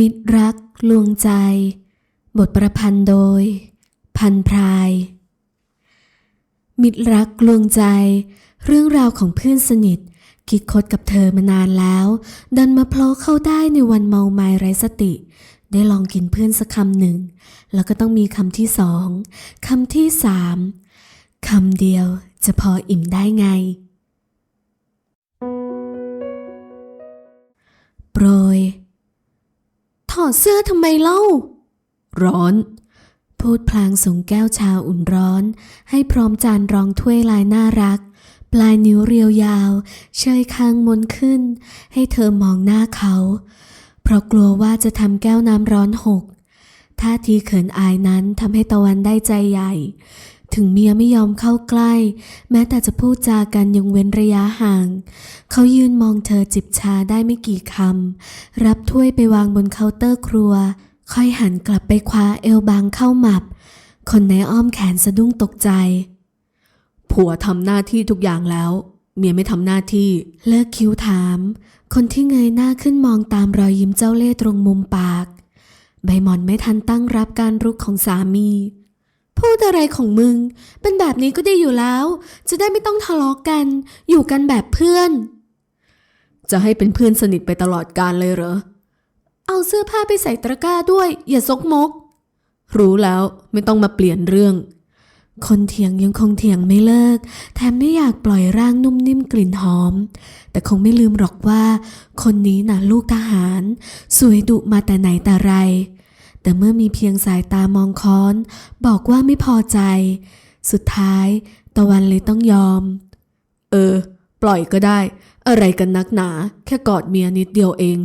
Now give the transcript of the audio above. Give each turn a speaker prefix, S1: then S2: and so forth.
S1: มิตรรักลวงใจ บทประพันธ์โดย พันพราย มิตรรักลวงใจ เรื่องราวของเพื่อนสนิท คิดคดกับเธอมานานแล้ว ดันมาโผล่เข้าได้ในวันเมาไม้ไร้สติ ได้ลองกินเพื่อนสักคำหนึ่ง แล้วก็ต้องมีคำที่สองคำที่สามคำเดียวจะพออิ่มได้ไง อดเสื้อทำไมเล่า ร้อน พูดพลางส่งแก้วชาอุ่นร้อน ให้พร้อมจานรองถ้วยลายน่ารัก ปลายนิ้วเรียวยาว เชยคางมนขึ้น ให้เธอมองหน้าเขา เพราะกลัวว่าจะทำแก้วน้ำร้อนหกท่าทีเขินอายนั้นทำให้ตะวันได้ใจใหญ่ ถึงเมียไม่ยอมเข้าใกล้ แม้แต่จะพูดจากันยังเว้นระยะห่าง เขายืนมองเธอจิบชาได้ไม่กี่คำ รับถ้วยไปวางบนเคาน์เตอร์ครัว ค่อยหันกลับไปคว้าเอวบางเข้าหมับ คนในอ้อมแขนสะดุ้งตกใจ ผัวทำหน้าที่ทุกอย่างแล้ว เมียไม่ทำหน้าที่ เลิกคิ้วถาม คนที่เงยหน้าขึ้นมองตามรอยยิ้มเจ้าเล่ห์ตรงมุมปาก ใบหมอนไม่ทันตั้งรับการรุกของสามี พูดอะไรของมึง เป็นแบบนี้ก็ดีอยู่แล้ว จะได้ไม่ต้องทะเลาะกัน อยู่กันแบบเพื่อน จะให้เป็นเพื่อนสนิทไปตลอดกาลเลยเหรอ เอาเสื้อผ้าไปใส่ตะกร้าด้วย อย่าซกมก รู้แล้วไม่ต้องมาเปลี่ยนเรื่อง คนเถียงยังคงเถียงไม่เลิก แถมไม่อยากปล่อยร่างนุ่มนิ่มกลิ่นหอม แต่คงไม่ลืมหรอกว่า คนนี้น่ะลูกทหาร สวยดุมาแต่ไหนแต่ไร แต่เมื่อมีเพียงสายตามองค้อน บอกว่าไม่พอใจ สุดท้าย ตะวันเลยต้องยอม เออ ปล่อยก็ได้ อะไรกันนักหนา แค่กอดเมียนิดเดียวเอง